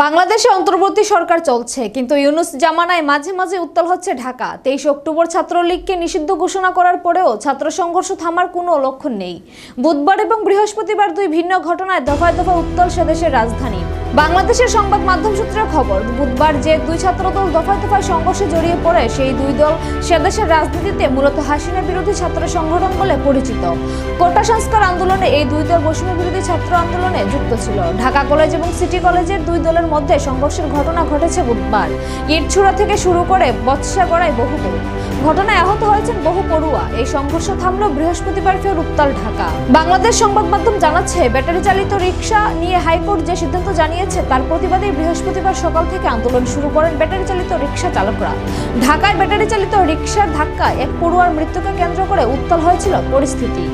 বাংলাদেশে অন্তর্বর্তী সরকার চলছে, কিন্তু ইউনুস জামানায় মাঝে মাঝে উত্তাল হচ্ছে ঢাকা। তেইশ অক্টোবর ছাত্রলীগকে নিষিদ্ধ ঘোষণা করার পরেও ছাত্র সংঘর্ষ থামার কোনো লক্ষণ নেই। বুধবার এবং বৃহস্পতিবার দুই ভিন্ন ঘটনায় দফায় দফায় উত্তাল সে দেশের রাজধানী। বাংলাদেশের সংবাদ মাধ্যম সূত্রে খবর, বুধবার যে দুই ছাত্রদল দফায় দফায় সংঘর্ষে জড়িয়ে পড়ে, সেই দুই দল সেদেশের রাজনীতিতে মূলত হাসিনা বিরোধী ছাত্র সংগঠন বলে পরিচিত। কোটা সংস্কার আন্দোলনে এই দুই দল বৈষম্য বিরোধী ছাত্র আন্দোলনে যুক্ত ছিল। ঢাকা কলেজ এবং সিটি কলেজের দুই দলের মধ্যে সংঘর্ষের ঘটনা ঘটেছে বুধবার। ইটছুড়া থেকে শুরু করে বৎসা গড়ায় বহু ঘটনায় আহত হয়েছেন বহু পড়ুয়া। এই সংঘর্ষ থামলো বৃহস্পতিবার ফের উত্তাল ঢাকা। বাংলাদেশ সংবাদ মাধ্যম জানাচ্ছে, ব্যাটারি চালিত রিক্সা নিয়ে হাইকোর্ট যে সিদ্ধান্ত জানিয়েছে, তার প্রতিবাদে বৃহস্পতিবার সকাল থেকে আন্দোলন শুরু করেন ব্যাটারি চালিত রিক্সা চালকরা। ঢাকায় ব্যাটারি চালিত রিক্সার ধাক্কায় এক পড়ুয়ার মৃত্যুকে কেন্দ্র করে উত্তাল হয়েছিল পরিস্থিতি।